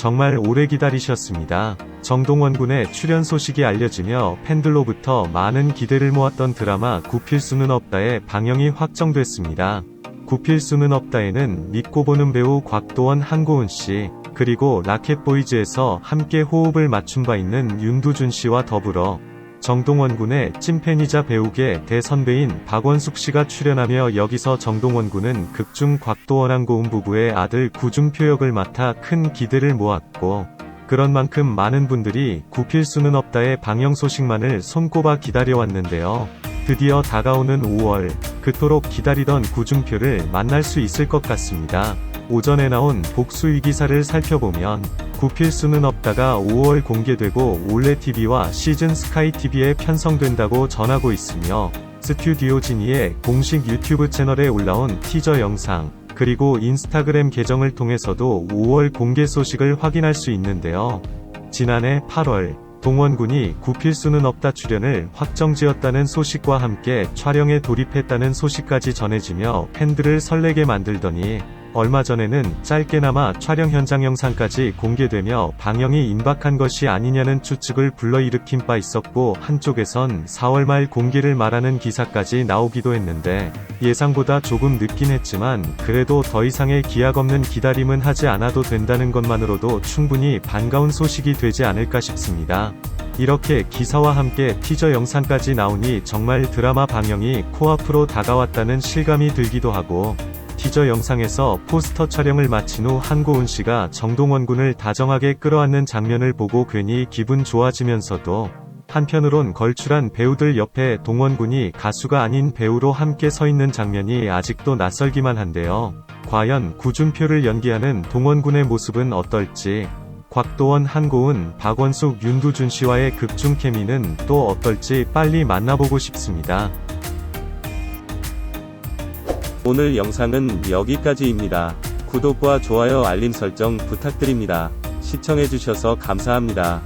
정말 오래 기다리셨습니다. 정동원 군의 출연 소식이 알려지며 팬들로부터 많은 기대를 모았던 드라마 굽힐 수는 없다의 방영이 확정됐습니다. 굽힐 수는 없다에는 믿고 보는 배우 곽도원 한고은 씨, 그리고 라켓보이즈에서 함께 호흡을 맞춘 바 있는 윤두준 씨와 더불어 정동원 군의 찐팬이자 배우계 대선배인 박원숙 씨가 출연하며 여기서 정동원 군은 극중 곽도원 한고은 부부의 아들 구준표 역을 맡아 큰 기대를 모았고 그런 만큼 많은 분들이 굽힐 수는 없다의 방영 소식만을 손꼽아 기다려왔는데요. 드디어 다가오는 5월, 그토록 기다리던 구준표를 만날 수 있을 것 같습니다. 오전에 나온 복수위 기사를 살펴보면 굽힐 수는 없다가 5월 공개되고 올레TV와 시즌 스카이TV에 편성된다고 전하고 있으며 스튜디오 지니의 공식 유튜브 채널에 올라온 티저 영상, 그리고 인스타그램 계정을 통해서도 5월 공개 소식을 확인할 수 있는데요. 지난해 8월, 동원군이 굽힐 수는 없다 출연을 확정지었다는 소식과 함께 촬영에 돌입했다는 소식까지 전해지며 팬들을 설레게 만들더니 얼마 전에는 짧게나마 촬영 현장 영상까지 공개되며 방영이 임박한 것이 아니냐는 추측을 불러일으킨 바 있었고 한쪽에선 4월 말 공개를 말하는 기사까지 나오기도 했는데 예상보다 조금 늦긴 했지만 그래도 더 이상의 기약 없는 기다림은 하지 않아도 된다는 것만으로도 충분히 반가운 소식이 되지 않을까 싶습니다. 이렇게 기사와 함께 티저 영상까지 나오니 정말 드라마 방영이 코앞으로 다가왔다는 실감이 들기도 하고 티저 영상에서 포스터 촬영을 마친 후 한고은 씨가 정동원 군을 다정하게 끌어안는 장면을 보고 괜히 기분 좋아지면서도 한편으론 걸출한 배우들 옆에 동원 군이 가수가 아닌 배우로 함께 서 있는 장면이 아직도 낯설기만 한데요. 과연 구준표를 연기하는 동원 군의 모습은 어떨지 곽도원, 한고은, 박원숙, 윤두준 씨와의 극중 케미는 또 어떨지 빨리 만나보고 싶습니다. 오늘 영상은 여기까지입니다. 구독과 좋아요 알림 설정 부탁드립니다. 시청해주셔서 감사합니다.